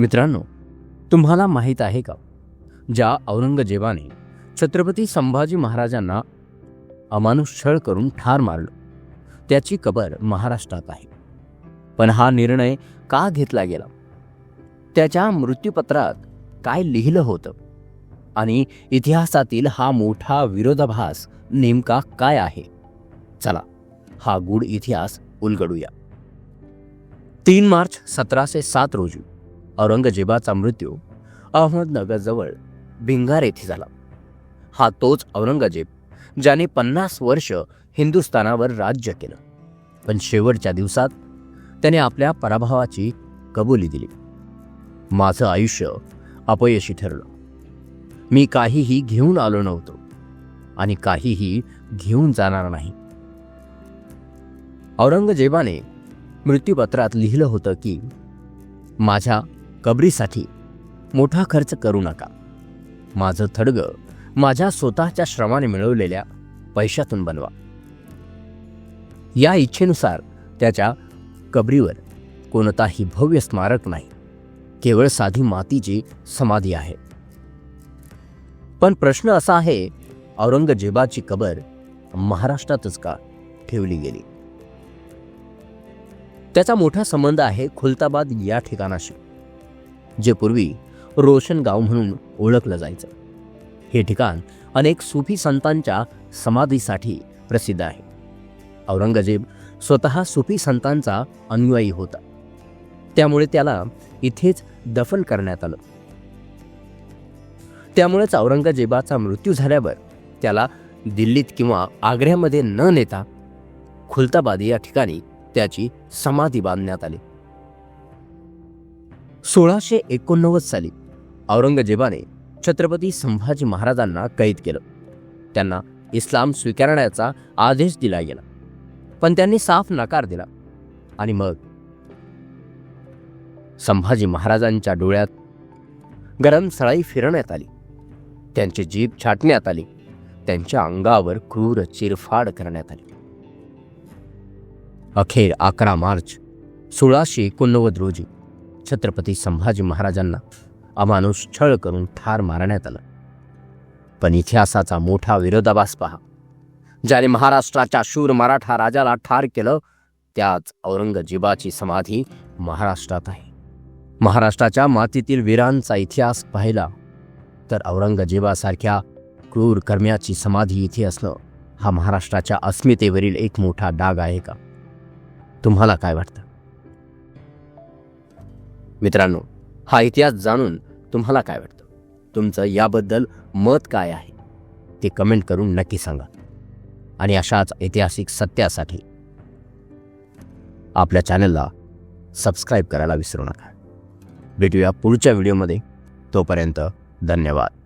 मित्रांनो तुम्हाला माहीत आहे का ज्या औरंगजेबाने छत्रपती संभाजी महाराजांना अमानुष छळ करून ठार मारलं त्याची कबर महाराष्ट्रात आहे. पण हा निर्णय का घेतला गेला? त्याच्या मृत्यूपत्रात काय लिहिलं होतं? आणि इतिहासातील हा मोठा विरोधाभास नेमका काय आहे? चला हा गूढ इतिहास उलगडूया. तीन मार्च सतराशे सात रोजी औरंगजेबाचा मृत्यू अहमदनगरजवळ भिंगार येथे झाला. हा तोच औरंगजेब ज्याने पन्नास वर्ष हिंदुस्थानावर राज्य केलं. पण शेवटच्या दिवसात त्याने आपल्या पराभवाची कबुली दिली. माझं आयुष्य अपयशी ठरलं. मी काहीही घेऊन आलो नव्हतो आणि काहीही घेऊन जाणार नाही. औरंगजेबाने मृत्यूपत्रात लिहिलं होतं की माझ्या कबरीसाठी मोठा खर्च करू नका. माझं थडगं माझ्या स्वतःच्या श्रमाने मिळवलेल्या पैशातून बनवा. या इच्छेनुसार त्याच्या कबरीवर कोणताही भव्य स्मारक नाही. केवळ साधी मातीची समाधी आहे. पण प्रश्न असा आहे औरंगजेबाची कबर महाराष्ट्रातच का ठेवली गेली? त्याचा मोठा संबंध आहे खुलताबाद या ठिकाणाशी. जे पूर्वी रोशनगाव म्हणून ओळखलं जायचं. हे ठिकाण अनेक सुफी संतांच्या समाधीसाठी प्रसिद्ध आहे. औरंगजेब स्वतः सुफी संतांचा अनुयायी होता. त्यामुळे त्याला इथेच दफन करण्यात आलं. त्यामुळेच औरंगजेबाचा मृत्यू झाल्यावर त्याला दिल्लीत किंवा आग्र्यामध्ये न नेता खुलताबाद या ठिकाणी त्याची समाधी बांधण्यात आली. सोळाशे एकोणनव्वद साली औरंगजेबाने छत्रपती संभाजी महाराजांना कैद केलं. त्यांना इस्लाम स्वीकारण्याचा आदेश दिला गेला. पण त्यांनी साफ नकार दिला. आणि मग? संभाजी महाराजांच्या डोळ्यात गरम सळाई फिरवण्यात आली. त्यांची जीभ छाटण्यात आली. त्यांच्या अंगावर क्रूर चिरफाड करण्यात आली. अखेर अकरा मार्च सोळाशे एकोणनव्वद रोजी छत्रपती संभाजी महाराजांना अमानुष छळ करून ठार मारण्यात आलं. पण इतिहासाचा मोठा विरोधाभास पहा. ज्याने महाराष्ट्राच्या शूर मराठा राजाला ठार केलं त्याच औरंगजेबाची समाधी महाराष्ट्रात आहे. महाराष्ट्राच्या मातीतील वीरांचा इतिहास पाहिला तर औरंगजेबासारख्या क्रूर कर्म्याची समाधी इथे असणं हा महाराष्ट्राच्या अस्मितेवरील एक मोठा डाग आहे का? तुम्हाला काय वाटतं? मित्रांनो हा इतिहास जाणून तुम्हाला काय वाटतं? तुमचं याबद्दल मत काय आहे? ते कमेंट करून नक्की सांगा. आणि अशाच ऐतिहासिक सत्यासाठी आपल्या चॅनलला सबस्क्राईब करायला विसरू नका. भेटूया पुढच्या व्हिडिओमध्ये. तोपर्यंत धन्यवाद.